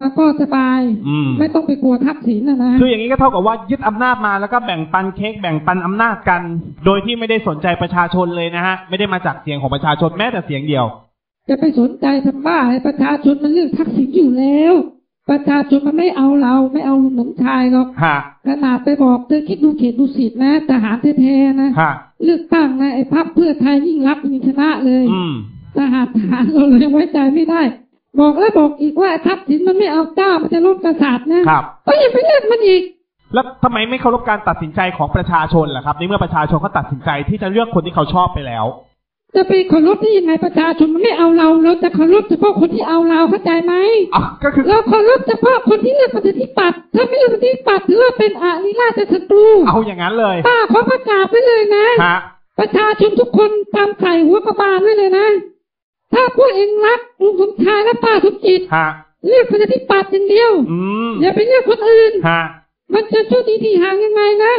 แล้วก็สบายอืม ไม่ต้องไปกลัวทักษิณนะนะคืออย่างนี้ก็เท่ากับว่ายึดอำนาจมาแล้วก็แบ่งปันเค้กแบ่งปันอำนาจกัน โดยที่ไม่ได้สนใจประชาชนเลยนะฮะ ไม่ได้มาจากเสียงของประชาชนแม้แต่เสียงเดียว จะไปสนใจทำบ้าให้ประชาชนมันเลือกทักษิณอยู่แล้ว ประชาชนมันไม่เอาเราไม่เอาลุงหนมชายหรอกฮะ ขนาดไปบอกเธอคิดดูเขตดูสิทธินะทหารแท้ๆนะฮะ เลือกตั้งนะไอ้พักเพื่อไทยยิ่งรับยิ่งชนะเลย อืม ทหารทหารเราเลยยังไว้ใจไม่ได้ บอกแล้วบอกอีกว่าทักษิณมันไม่เอาเจ้ามันจะลดกษัตริย์นะครับ ก็ยังไปเลือกมันอีก แล้วทำไมไม่เคารพการตัดสินใจของประชาชนล่ะครับในเมื่อประชาชนเขาตัดสินใจที่จะเลือกคนที่เขาชอบไปแล้ว จะไปเคารพได้ยังไงประชาชนมันไม่เอาเราเราจะเคารพเฉพาะคนที่เอาเราเข้าใจไหมอะก็คือเราเคารพเฉพาะคนที่เลือกประชาธิปัตย์ถ้าไม่เลือกประชาธิปัตย์ถือว่าเป็นอาริราชศัตรูเอาอย่างนั้นเลยป้าขอประกาศไว้เลยนะ ฮะ ประชาชนทุกคนตามใส่หัวกระบาลไว้เลยนะ ถ้าพวกเองรักลุงสมชายและป้าสมจิตฮะเลือกประชาธิปัตย์อย่างเดียวอืมอย่าไปเลือกคนอื่นฮะมันจะช่วยดีทีห่างยังไงนะ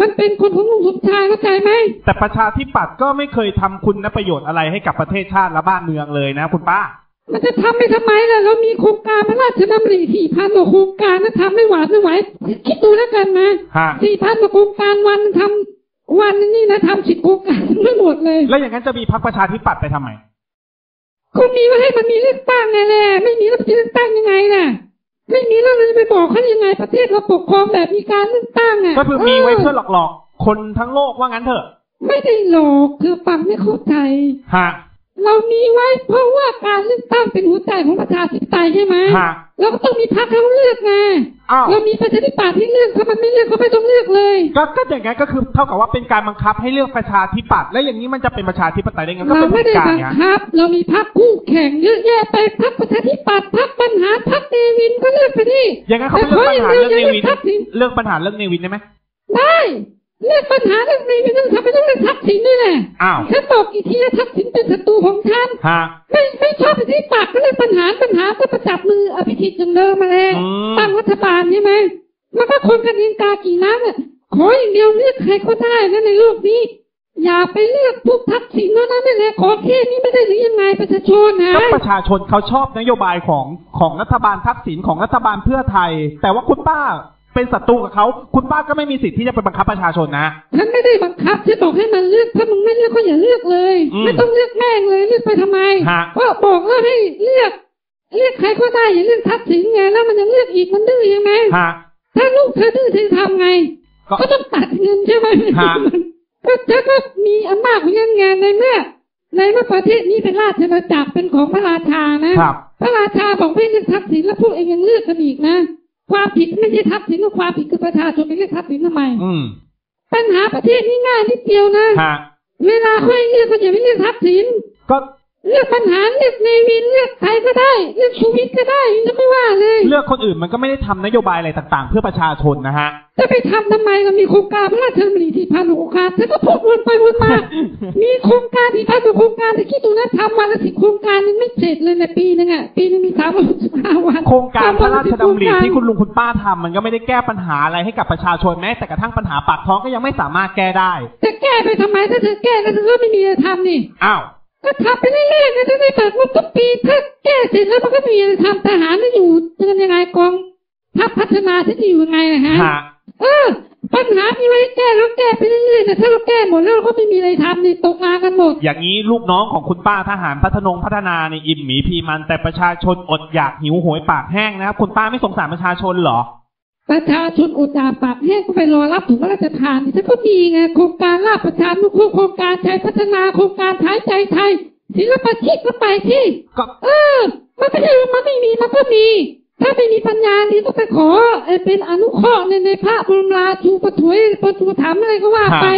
มันเป็นคนของลุงสมชายเข้าใจไหมแต่ประชาธิปัตย์ก็ไม่เคยทำคุณประโยชน์อะไรให้กับประเทศชาติและบ้านเมืองเลยนะ คุณป้า มันจะทำไปทำไมล่ะเรามีโครงการพระราชดำริสี่พันกว่าโครงการนะทำไม่หวาดไม่ไหวคิดดูแล้วกันนะฮะสี่พันกว่าโครงการวันทำวันนี่นะทำสิบโครงการไม่หมดเลย แล้วอย่างนั้นจะมีพรรคประชาธิปัตย์ไปทำไม คุณมีไว้ให้มันมีเลือกตั้งไงแหละไม่มีแล้วมันจะเลือกตั้งยังไงน่ะ ไม่มีแล้วเราจะไปบอกเขายังไงประเทศเราปกครองแบบมีการเลือกตั้งอะก็คือมีไว้เพื่อหลอกๆคนทั้งโลกว่างั้นเถอะ ไม่ได้หลอกคือฟังไม่เข้าใจฮะ เรามีไว้เพราะว่าการเลือกตั้งเป็นหัวใจของประชาธิปไตยใช่ไหมฮะเราก็ต้องมีพรรคให้เขาเลือกไงอ้าวเรามีประชาธิปัตย์ที่เลือกถ้ามันไม่เลือกก็ไม่ต้องเลือกเลย ก็ก็อย่างนั้นก็คือเท่ากับว่าเป็นการบังคับให้เลือกประชาธิปัตย์และอย่างนี้มันจะเป็นประชาธิปไตยได้ไงก็เราเป็นไม่เผด็จได้การบังไงคับ เรามีพรรคคู่แข่งเยอะแยะไปพรรคประชาธิปัตย์พรรคปัญหาพรรคเนวินก็เลือกไปดิอย่างนั้นเขาไปเลือกปัญหาเรื่องเนวินเลือกปัญหาเรื่องเนวินได้ไหมได้ เลือกปัญหาเรื่องนี้ไม่ต้องทำไม่ต้องเลือกทักษิณนี่แหละอ้าวฉันบอกอีกทีนะทักษิณเป็นศัตรูของฉันฮะไม่ไม่ชอบประชาธิปัตย์ก็เลือกปัญหาปัญหาก็ประจับมืออภิสิทธิ์อย่างเดิมมาแล้วอืมตั้งรัฐบาลใช่ไหมมันก็คนกันเองกากี่น้ำอะขออย่างเดียวเลือกใครก็ได้นะในโลกนี้ อย่าไปเลือกพวกทักษิณเท่านั้นนี่แหละขอแค่นี้ไม่ได้หรือยังไงประชาชนนะก็ประชาชนเขาชอบนโยบายของของรัฐบาลทักษิณของรัฐบาลเพื่อไทย แต่ว่าคุณป้า เป็นศัตรูกับเขาคุณป้าก็ไม่มีสิทธิ์ที่จะไปบังคับประชาชนนะฉันไม่ได้บังคับฉันบอกให้มันเลือกถ้ามึงไม่เลือกก็อย่าเลือกเลยอืมไม่ต้องเลือกแม่งเลยเลือกไปทำไมฮะก็บอกว่าให้เลือกเลือกใครก็ได้อย่าเลือกทักษิณไงแล้วมันยังเลือกอีกมันดื้อยังไงฮะถ้าลูกเธอดื้อเธอทำไง ก็ก็ต้องตัดเงินใช่ไหมฮะก็เธอก็มีอำนาจของเงินไงในเมื่อในเมื่อประเทศนี้เป็นราชอาณาจักรเป็นของพระราชานะครับพระราชาบอกให้เลือกทักษิณแล้วพวกเองยังเลือกกันอีกนะ ความผิดไม่ใช่ทักษิณก็ความผิดคือประชาชนไปเลือกทักษิณทำไมอืมปัญหาประเทศนี้ง่ายนิดเดียวนะฮะเวลาค่อยเลือกก็อย่าไปเลือกทักษิณก็ เลือกปัญหาเลือกเนวินเลือกใครก็ได้ เลือกชูวิทย์ก็ได้จะไม่ว่าเลย เลือกคนอื่นมันก็ไม่ได้ทำนโยบายอะไรต่างๆ เพื่อประชาชนนะฮะจะไปทำทำไมเรามีโครงการพระราชดำริที่พันโครงการเธอก็พูดวนไปวนมา มีโครงการที่พันโครงการแต่คิดดูนะทำวันละสิบโครงการยังไม่เสร็จเลยในปีนึงอะปีนึงมีสามร้อยสิบห้าวัน โครงการพระราชดำริทำวันละ10ที่คุณลุงคุณป้าทำมันก็ไม่ได้แก้ปัญหาอะไรให้กับประชาชนแม้แต่กระทั่งปัญหาปากท้องก็ยังไม่สามารถแก้ได้ จะแก้ไปทำไมถ้าเธอแก้แล้วเธอก็ไม่มีอะไรทำนี่อ้าว ก็ทำไปเรื่อยๆนะจะได้เปิดงบทุกปีถ้าแก้เสร็จแล้วมันก็มีอะไรทำทหารจะอยู่จะกันยังไงกองทัพพัฒนาจะอยู่ยังไงนะฮะฮะเออปัญหามีไว้แก้แล้วแก้ไปเรื่อยๆนะถ้าเราแก้หมดแล้วเราก็ไม่มีอะไรทำนี่ตกงานกันหมด อย่างนี้ลูกน้องของคุณป้าทหารพัฒนงพัฒนาในอิ่มหมีพีมันแต่ประชาชนอดอยากหิวโหยปากแห้งนะครับ คุณป้าไม่สงสารประชาชนเหรอ ประชาชนอดอยากปากแห้งก็ไปรอรับถุงพระราชทานนี่ฉันก็มีไงโครงการลาบประชานุเคราะห์โครงการใจพัฒนาโครงการท้ายใจไทยศิลปาชีพก็ไปที่ก็เออ มันไม่ใช่ว่ามันไม่มีมันก็มี ถ้าไม่มีปัญญาดีต้องไปขอเอ่อเป็นอนุเคราะห์ในในพระบรมราชูปถัมภ์ปถุถามอะไรก็ว่าไป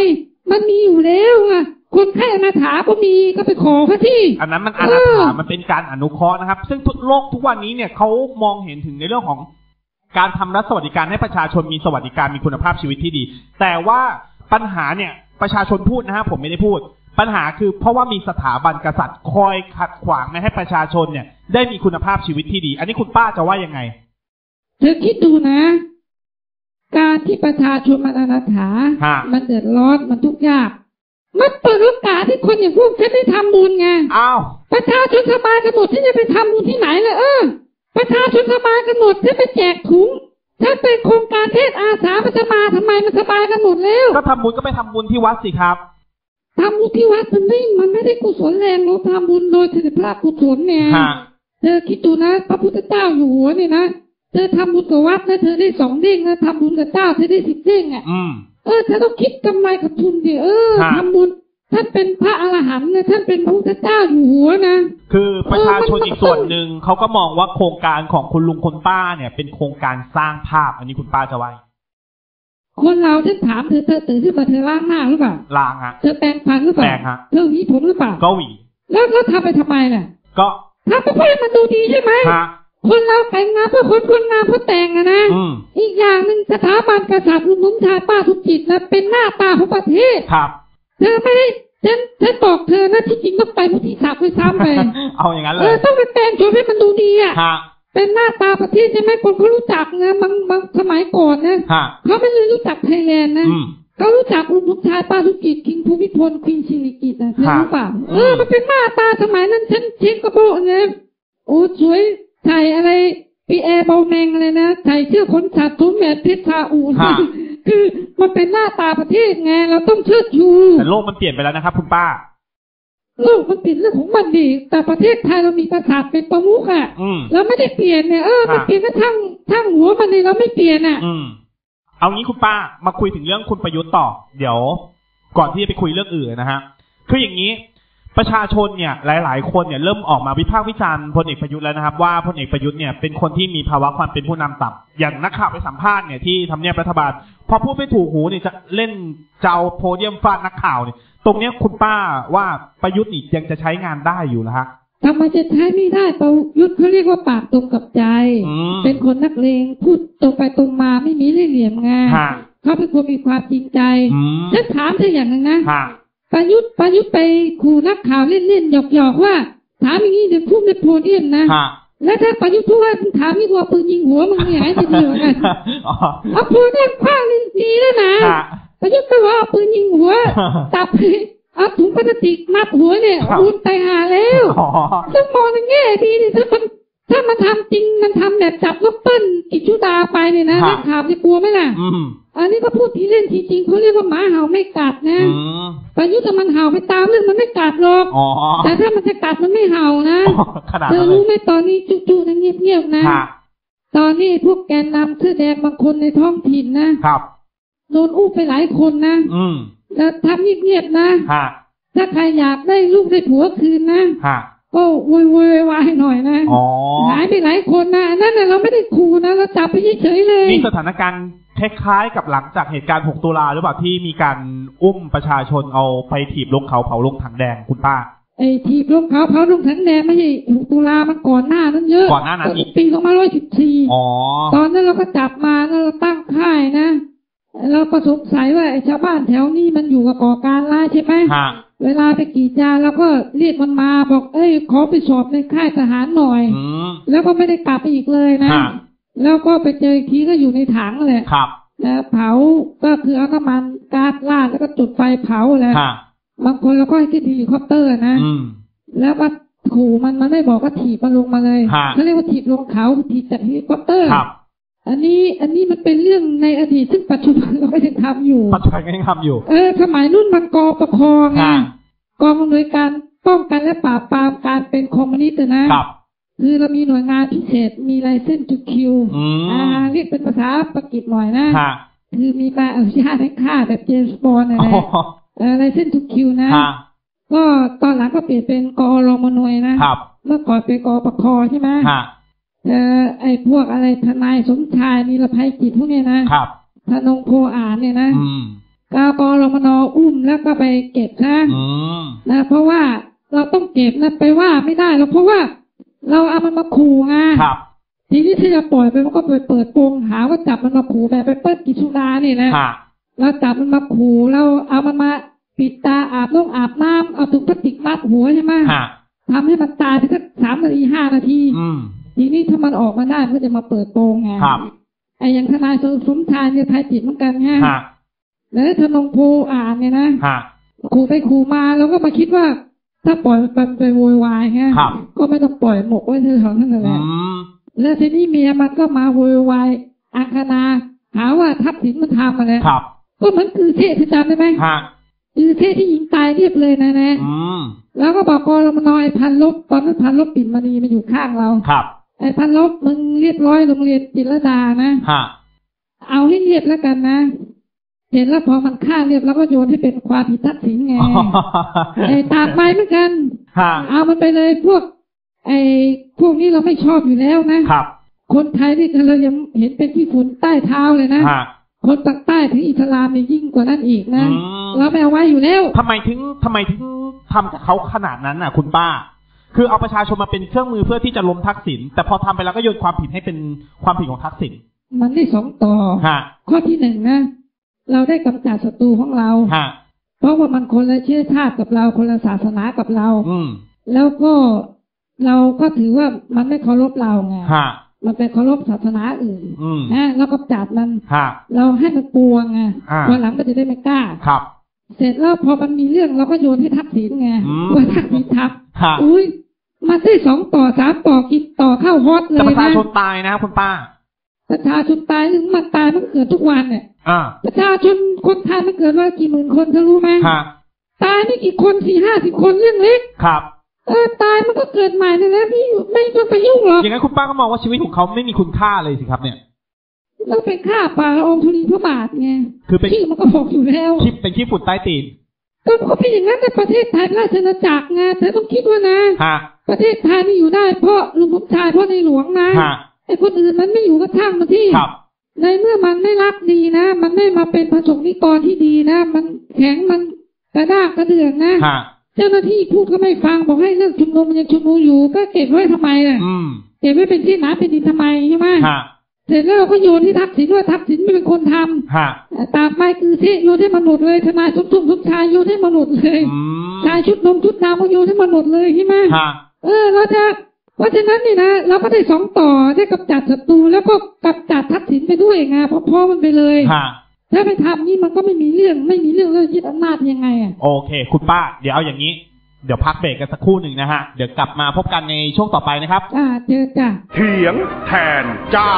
มันมีอยู่แล้วไงคนไข้อนาถาก็มีก็ไปขอเขาที่ อันนั้นมันอนาถามันเป็นการอนุเคราะห์นะครับ ซึ่งทุกโลกทุกวันนี้เนี่ยเขามองเห็นถึงในเรื่องของ การทำรัฐสวัสดิการให้ประชาชนมีสวัสดิการมีคุณภาพชีวิตที่ดี แต่ว่าปัญหาเนี่ยประชาชนพูดนะฮะผมไม่ได้พูด ปัญหาคือเพราะว่ามีสถาบันกษัตริย์คอยขัดขวางไม่ให้ประชาชนเนี่ย ได้มีคุณภาพชีวิตที่ดี อันนี้คุณป้าจะว่ายังไงเธอคิดดูนะ การที่ประชาชนมันอนาถาฮะมันเดือดร้อนมันทุกข์ยากมันเปิดโอกาสให้คนอย่างพวกฉันได้ทำบุญไง อ้าว ประชาชนสบายกันหมดที่จะไปทำบุญที่ไหนเลยเออ ประชาชนสบายกันหมดถ้าไปแจกถุงถ้าเป็นโครงการเทศอาสามันจะมาทำไมมันสบายกันหมดแล้วก็ทำบุญก็ไปทำบุญที่วัดสิครับ ทำบุญที่วัดมันไม่มันไม่ได้กุศลแรงเราทำบุญโดยถือพระกุศลเนี่ยฮะ เธอคิดดูนะ พระพุทธเจ้าอยู่หัวเนี่ยนะเธอทำบุญกับวัดนะเธอได้สองเด้งนะทำบุญกับเจ้าเธอได้สิบเด้งอะอืม เออเธอต้องคิดกำไรกับทุนดิเออฮะ ทำบุญ ท่านเป็นพระอรหันต์นะท่านเป็นพระพุทธเจ้าอยู่หัวนะคือประชาชนเออมันอีกส่วนหนึ่งเขาก็มองว่าโครงการของคุณลุงคุณป้าเนี่ย เป็นโครงการสร้างภาพ อันนี้คุณป้าจะว่าคนเราฉันถามเธอเธอตื่นขึ้นมาเธอล้างหน้าหรือเปล่าลางฮะเธอแปรงฟันหรือเปล่าแปรงฮะเธอหวีผมหรือเปล่าก็หวีแล้วแล้วทำไปทำไมน่ะ ก็ทำไปเพื่อให้มันดูดีใช่ไหมฮะคนเราแต่งงานเพื่อคนคนงานเพื่อแต่งอะนะอืมอีกอย่างหนึ่งสถาบันกษัตริย์ลุงลุงชายป้าทุกจิตนะเป็นหน้าตาของประเทศครับ เธอไม่ได้ฉันฉันบอกเธอนะที่จริงต้องไปมุทิศักดิ์ไปซ้ำไปเอาอย่างนั้นเลเออยต้องไปแต่งโชว์ให้มันดูดีอะ ฮะเป็นหน้าตาประเทศใช่ไหมคนเขารู้จักนะบางบางสมัยก่อนนะฮะเขาไม่ได้รู้จักไทยแลนด์นะอืม เขารู้จักลุงลุงชายป้าทุกจิตคิงภูมิพลควีนชิริกิตนะเธอรู้เปล่าอืมเออมันเป็นหน้าตาสมัยนั้นฉันเช็คกระโปรงเนี่ยโอ้สวยใส่อะไรปีแอร์เบลแมงเลยนะใส่เสื้อขนสัตว์ทุมแบบเพชรชาอูนฮะ คือ มันเป็นหน้าตาประเทศไง เราต้องเชิดชูแต่โลกมันเปลี่ยนไปแล้วนะครับ คุณป้า โลกมันเปลี่ยนเรื่องของมันดี แต่ประเทศไทยเรามีประสาทเป็นประมุขอะอืม เราไม่ได้เปลี่ยนเนี่ยเออมันฮะเปลี่ยนก็ช่างช่างหัวมันเลยเราไม่เปลี่ยนอะ อืม เอางี้คุณป้ามาคุยถึงเรื่องคุณประยุทธ์ต่อ เดี๋ยว ก่อนที่จะไปคุยเรื่องอื่นนะฮะ คืออย่างนี้ ประชาชนเนี่ยหลาย ๆ คนเนี่ยเริ่มออกมาวิพากษ์วิจารณ์พลเอกประยุทธ์แล้วนะครับว่าพลเอกประยุทธ์เนี่ยเป็นคนที่มีภาวะความเป็นผู้นำต่ำอย่างนักข่าวไปสัมภาษณ์เนี่ยที่ทำเนียบรัฐบาลพอพูดไม่ถูกหูเนี่ยจะเล่นเจ้าโพเดียมฟาดนักข่าวเนี่ยตรงเนี้ยคุณป้าว่าประยุทธ์นี่ยังจะใช้งานได้อยู่นะฮะทำไมจะใช้ไม่ได้ประยุทธ์เขาเรียกว่าปากตรงกับใจอืมเป็นคนนักเลงพูดตรงไปตรงมาไม่มีเล่ห์เหลี่ยมไงฮะเขาเป็นคนมีความจริงใจอืมฉันถามเธออย่างหนึ่งนะฮะ ประยุทธ์ประยุทธ์ไปขู่นักข่าวเล่นๆหยอกๆว่า ถามอย่างนี้เดี๋ยวพูดในโพเดียมนะฮะแล้วถ้าประยุทธ์พูดว่ามึงถามนี่กว่าปืนยิงหัวมึงเนี่ยให้จะดีกว่ากันอ๋อเอาโพเดียมคว้างนี่ดีแล้วนะฮะประยุทธ์ไปว่าเอาปืนยิงหัวตับเอาถุงพลาสติกมัดหัวเนี่ยครับอุนตายหาแล้วอ๋อต้องมองในแง่ดีดิถ้ามันถ้ามันทำจริงมันทำแบบจับลูกเปิ้ลกิจุดาไปเนี่ยนะนักข่าวจะกลัวไหมล่ะ อืมอันนี้ก็พูดทีเล่นทีจริงเขาเรียกว่าหมาเห่าไม่กัดนะอืมประยุทธ์แต่มันเห่าไปตามเรื่องมันไม่กัดหรอกอ๋อแต่ถ้ามันจะกัดมันไม่เห่านะขนาดเธอนั้นเลรู้ยไหมตอนนี้จุๆนะเงียบๆนะฮะตอนนี้พวกแกนนำเสื้อแดงบางคนในท้องถิ่นนะครับโดนอุ้มไปหลายคนนะอืมแล้วทำเงียบๆนะฮะถ้าใครอยากได้ลูกได้ผัวคืนนะฮะ ก็โวยวายวายหน่อยนะอ๋อ หายไปหลายคนนะอันนั่นน่ะเราไม่ได้ขู่นะเราจับไปเฉยๆเลยมีสถานการณ์คล้ายๆกับหลังจากเหตุการณ์ 6 ตุลาหรือเปล่าที่มีการอุ้มประชาชนเอาไปถีบลงเขาเผาลงถังแดงคุณป้า ไอ้ทีบลงเขาเผาลงถังแดงไม่ใช่หกตุลามันก่อนหน้านั้นเยอะก่อนหน้านั้นอีก ปีสองพันร้อยสิบสี่อ๋อ ตอนนั้นเราก็จับมาแล้วเราตั้งค่ายนะ เราก็สงสัยว่าไอ้ชาวบ้านแถวนี้มันอยู่กับก่อการร้ายใช่ไหมฮะ เวลาไปกรีดยางเราก็เรียกมันมาบอก เอ้ย ขอไปสอบในค่ายทหารหน่อย อืม แล้วก็ไม่ได้กลับไปอีกเลยนะ ฮะ แล้วก็ไปเจออีกทีก็อยู่ในถังแหละครับแล้วเผาก็คือเอาน้ำมันก๊าซราดแล้วก็จุดไฟเผาแหละฮะบางคนเราก็ให้ขึ้นเฮลิคอปเตอร์นะ อืม แล้วก็ขู่มันมันไม่บอกก็ถีบมันลงมาเลยฮะ เขาเรียกว่าถีบลงเขาถีบจากเฮลิคอปเตอร์ ครับ อันนี้อันนี้มันเป็นเรื่องในอดีตซึ่งปัจจุบันเราไม่ได้ทำอยู่ปัจจุบันก็ยังทำอยู่ เออสมัยรุ่นมันกอประคองไงฮะกองอำนวยการป้องกันและปราบปรามการเป็นคอมมิวนิสต์นะครับคือเรามีหน่วยงานพิเศษมีไลเซนส์ทูคิวอืมอ่าเรียกเป็นภาษาปากีสหน่อยนะฮะคือมีใบอนุญาตให้ฆ่าแบบเจมส์บอลนะอ๋แหละอเออไลเซนส์ทูคิวนะฮะก็ตอนหลังก็เปลี่ยนเป็นกอรมนวยนะครับ เมื่อก่อนเป็นกอปคอใช่ไหมฮะ เออไอพวกอะไรทนายสมชายนิรภัยจิตพวกเนี้ยนะครับธนงโพอ่านเนี่ยนะอืมกากรมนอุ้มแล้วก็ไปเก็บนะอืมนะเพราะว่าเราต้องเก็บนะไปว่าไม่ได้หรอกเพราะว่า เราเอามันมาขู่ไงครับทีนี้ที่จะปล่อยไปมันก็ไปเปิดโปงหาว่าจับมันมาขู่แบบไปเปิ้ลกิชุนาเนี่ยนะฮะเราจับมันมาขู่เราเอามันมาปิดตาอาบน้ำอาบน้ำเอาถุงพลาสติกมัดหัวใช่ไหมฮะทำให้มันตายไปสักสามนาทีห้านาทีอืม ทีนี้ถ้ามันออกมาได้มันก็จะมาเปิดโปงไงครับไอ้อย่างทนายสมชายเนี่ยทายจิตเหมือนกันไงฮะแล้วธนงโพอ่านเนี่ยนะฮะขู่ไปขู่มาเราก็มาคิดว่า ถ้าปล่อยมันไปโวยวายไงครับก็ไม่ต้องปล่อยหมกไว้เธอของนั่นแหละอืมแล้วทีนี้เมียมันก็มาโวยวายอังคณาหาว่าทักษิณมันทำมาแล้วครับก็เหมันคือเทศที่จำได้ไหมฮะคือเทศที่ยิงตายเรียบเลยนะนะอืมแล้วก็บอกกรมนไอ้พันลบตอนนั้นพันลบปิ่นมณีมาอยู่ข้างเราครับ ไอ้พันลบมึงเรียบร้อยโรงเรียนจิตรลดานะฮะเอาให้เรียบแล้วกันนะเห็นแล้วพอมันฆ่าเรียบแล้วก็โยนให้เป็นความผิดทักษิณไงไอ้ตากใบเหมือนกันฮะเอามันไปเลยพวก ไอ้พวกนี้เราไม่ชอบอยู่แล้วนะครับ คนไทยนี่เรายังเห็นเป็นขี้ฝุ่นใต้เท้าเลยนะฮะคนปากใต้ถึงอิสลามเนี่ยยิ่งกว่านั้นอีกนะอืมเราไม่เอาไว้อยู่แล้วทำไมถึงทำไมถึงทำกับเขาขนาดนั้นน่ะ คุณป้า คือเอาประชาชนมาเป็นเครื่องมือเพื่อที่จะล้มทักษิณแต่พอทำไปแล้วก็โยนความผิดให้เป็นความผิดของทักษิณมันได้สองต่อฮะข้อที่หนึ่งนะ เราได้กำจัดศัตรูของเราฮะเพราะว่ามันคนละเชื้อชาติกับเราคนละศาสนากับเรา อืมแล้วก็เราก็ถือว่ามันไม่เคารพเราไงฮะมันเป็นเคารพศาสนาอื่นอืมนะแล้วก็จัดมันฮะเราให้มันกลัวไงอ่าวันหลังก็จะได้ไม่กล้าครับ เสร็จแล้วพอมันมีเรื่องเราก็โยนให้ทักษิณไงอืมว่าทักษิณทับฮะอุ้ย มันได้สองต่อสามต่อกินต่อเข้าฮอตเลแต่ยประชานะชนตายนะคุณป้า ประชาชนตายหรือมันตายมันเกิดทุกวันเนี่ยอ่าประชาชนคนไทยมันเกิดว่ากี่หมื่นคนเธอรู้ไหมฮะตายไม่กี่คนสี่ห้าสิบคนเรื่องเล็กครับ เออตายมันก็เกิดใหม่นั่นแหละพี่ไม่ต้องไปยุ่งหรอกอย่างนั้นคุณป้าก็มองว่าชีวิตของเขาไม่มีคุณค่าเลยสิครับ เนี่ย เราไปฆ่าป่าองค์ธุลีพระบาทไงคือเป็น ชื่อมันก็บอกอยู่แล้ว คิดเป็นขี้ฝุ่นใต้ตีน ก็ก็เป็นอย่างนั้นในประเทศไทยราชอาณาจักรไงเธอต้องคิดว่านะ ฮะ ประเทศไทยนี่อยู่ได้เพราะลุงสมชายเพราะในหลวงนะฮะ ไอ้คนอื่นมันไม่อยู่ก็ช่างมันที่ ครับ ในเมื่อมันไม่รักดีนะ มันไม่มาเป็นประสงค์นิกรที่ดีนะ มันแข็งมันกระด้างกระเดื่องนะ ฮะ เจ้าหน้าที่พูดก็ไม่ฟังบอกให้เลิกชุมนุมมันยังชุมนุมอยู่ก็เก็บไว้ทำไมล่ะ อืม เก็บไว้เป็นที่หนาเป็นดินทำไมใช่ไหม ฮะ เสร็จแล้วเราก็โยนที่ทักษิณว่าทักษิณไม่เป็นคนทำฮะตามไปคือเทโยนให้มันหมดเลยทนายสมทุมสมชายโยนให้มันหมดเลยอืมชายชุดนมชุดดำก็โยนให้มันหมดเลยใช่ไหมฮะเออเราจะเพราะฉะนั้นนี่นะเราก็ได้สองต่อได้กำจัดศัตรูแล้วก็กำจัดทักษิณไปด้วยไงพร้อมๆมันไปเลยฮะถ้าไปทำนี่มันก็ไม่มีเรื่องไม่มีเรื่องเรื่องยึดอำนาจยังไงอะโอเค คุณป้า เดี๋ยวเอาอย่างนี้ เดี๋ยวพักเบรกกันสักครู่หนึ่งนะฮะ เดี๋ยวกลับมาพบกันในช่วงต่อไปนะครับอ่าเจอจ้ะเถียงแทนเจ้า